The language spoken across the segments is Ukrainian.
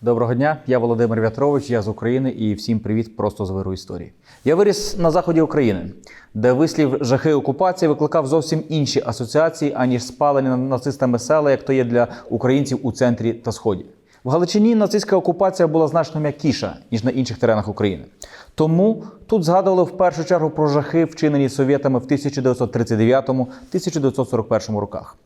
Доброго дня, я Володимир В'ятрович, я з України і всім привіт просто з виру історії. Я виріс на заході України, де вислів жахи окупації викликав зовсім інші асоціації, аніж спалені нацистами села, як то є для українців у центрі та сході. В Галичині нацистська окупація була значно м'якіша, ніж на інших теренах України. Тому тут згадували в першу чергу про жахи, вчинені совєтами в 1939-1941 роках.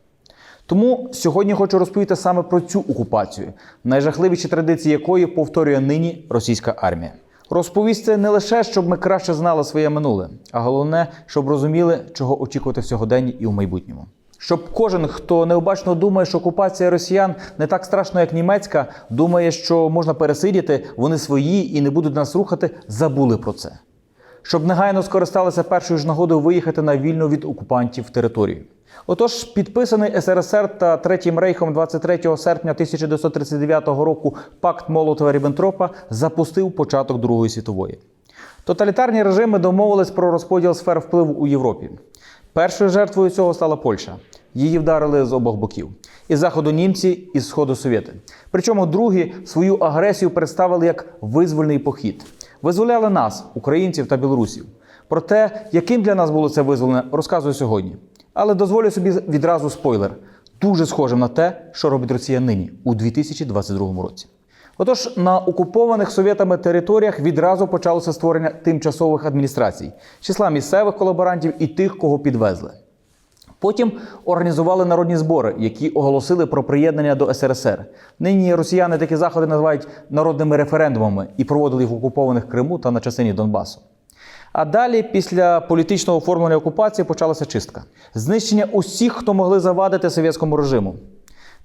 Тому сьогодні хочу розповісти саме про цю окупацію, найжахливіші традиції якої повторює нині російська армія. Розповісти не лише, щоб ми краще знали своє минуле, а головне, щоб розуміли, чого очікувати в сьогоденні і в майбутньому. Щоб кожен, хто необачно думає, що окупація росіян не так страшна, як німецька, думає, що можна пересидіти, вони свої і не будуть нас рухати, забули про це. Щоб негайно скористалися першою ж нагодою виїхати на вільну від окупантів територію. Отож, підписаний СРСР та Третім рейхом 23 серпня 1939 року пакт Молотова Ріббентропа запустив початок Другої світової. Тоталітарні режими домовились про розподіл сфер впливу у Європі. Першою жертвою цього стала Польща. Її вдарили з обох боків: із заходу німці, і з сходу совєти. Причому другі свою агресію представили як визвольний похід. Визволяли нас, українців та білорусів. Про те, яким для нас було це визволення, розказую сьогодні. Але дозволю собі відразу спойлер: дуже схожим на те, що робить Росія нині у 2022 році. Отож, на окупованих совєтами територіях відразу почалося створення тимчасових адміністрацій, числа місцевих колаборантів і тих, кого підвезли. Потім організували народні збори, які оголосили про приєднання до СРСР. Нині росіяни такі заходи називають народними референдумами і проводили їх в окупованих Криму та на частині Донбасу. А далі, після політичного оформлення окупації, почалася чистка: знищення усіх, хто могли завадити совєтському режиму.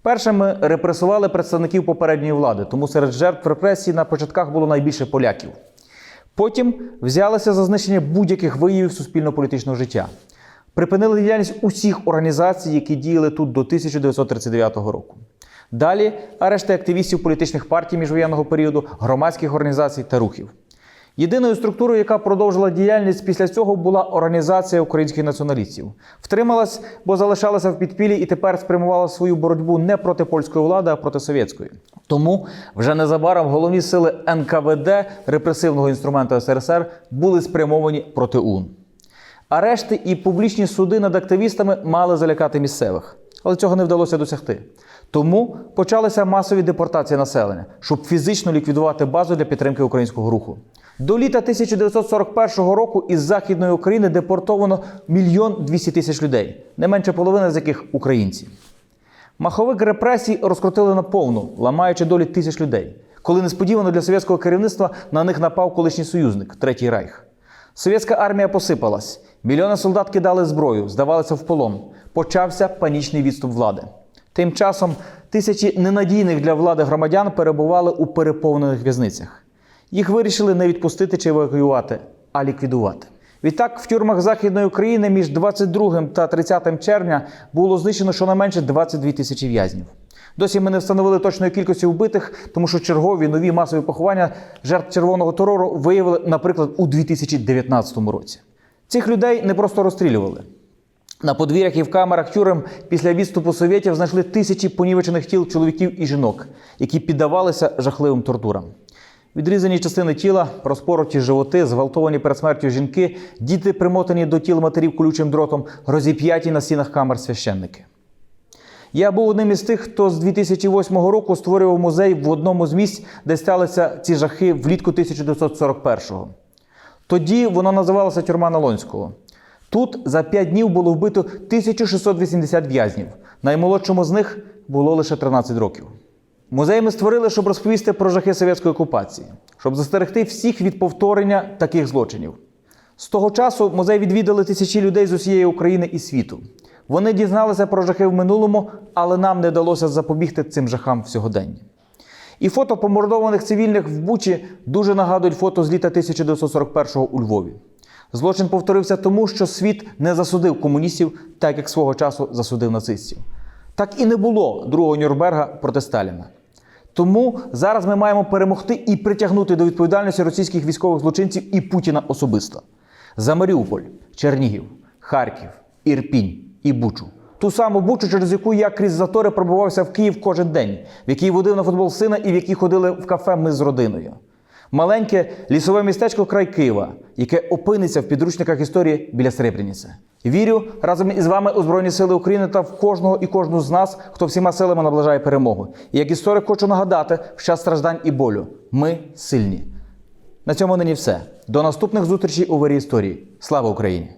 Першими репресували представників попередньої влади, тому серед жертв репресій на початках було найбільше поляків. Потім взялися за знищення будь-яких виявів суспільно-політичного життя. Припинили діяльність усіх організацій, які діяли тут до 1939 року. Далі арешти активістів політичних партій міжвоєнного періоду, громадських організацій та рухів. Єдиною структурою, яка продовжила діяльність після цього, була організація українських націоналістів. Втрималась, бо залишалася в підпіллі і тепер спрямувала свою боротьбу не проти польської влади, а проти совєтської. Тому вже незабаром головні сили НКВД репресивного інструменту СРСР були спрямовані проти УН. Арешти і публічні суди над активістами мали залякати місцевих, але цього не вдалося досягти. Тому почалися масові депортації населення, щоб фізично ліквідувати базу для підтримки українського руху. До літа 1941 року із Західної України депортовано мільйон 200 тисяч людей, не менше половини з яких українці. Маховик репресій розкрутили наповну, ламаючи долі тисяч людей, коли несподівано для совєтського керівництва на них напав колишній союзник Третій Райх. Совєтська армія посипалась, мільйони солдат кидали зброю, здавалися в полон. Почався панічний відступ влади. Тим часом тисячі ненадійних для влади громадян перебували у переповнених в'язницях. Їх вирішили не відпустити чи евакуювати, а ліквідувати. Відтак, в тюрмах Західної України між 22 та 30 червня було знищено щонайменше 22 тисячі в'язнів. Досі ми не встановили точної кількості вбитих, тому що чергові нові масові поховання жертв червоного терору виявили, наприклад, у 2019 році. Цих людей не просто розстрілювали. На подвір'ях і в камерах тюрем після відступу совєтів знайшли тисячі понівечених тіл чоловіків і жінок, які піддавалися жахливим тортурам. Відрізані частини тіла, розпороті животи, зґвалтовані перед смертю жінки, діти примотані до тіл матерів колючим дротом, розіп'яті на стінах камер священники. Я був одним із тих, хто з 2008 року створював музей в одному з місць, де сталися ці жахи влітку 1941-го. Тоді воно називалося тюрма Налонського. Тут за 5 днів було вбито 1680 в'язнів. Наймолодшому з них було лише 13 років. Музей ми створили, щоб розповісти про жахи совєтської окупації, щоб застерегти всіх від повторення таких злочинів. З того часу музей відвідали тисячі людей з усієї України і світу. Вони дізналися про жахи в минулому, але нам не вдалося запобігти цим жахам в сьогоденні. І фото помордованих цивільних в Бучі дуже нагадують фото з літа 1941-го у Львові. Злочин повторився тому, що світ не засудив комуністів, так як свого часу засудив нацистів. Так і не було другого Нюрнберга проти Сталіна. Тому зараз ми маємо перемогти і притягнути до відповідальності російських військових злочинців і Путіна особисто. За Маріуполь, Чернігів, Харків, Ірпінь і Бучу. Ту саму бучу, через яку я крізь затори пробувався в Київ кожен день, в якій водив на футбол сина і в якій ходили в кафе ми з родиною. Маленьке лісове містечко край Києва, яке опиниться в підручниках історії біля Сребреніці. Вірю разом із вами у Збройні Сили України та в кожного і кожну з нас, хто всіма силами наближає перемогу. І як історик хочу нагадати, в час страждань і болю ми сильні. На цьому нині все. До наступних зустрічей у вирі історії. Слава Україні!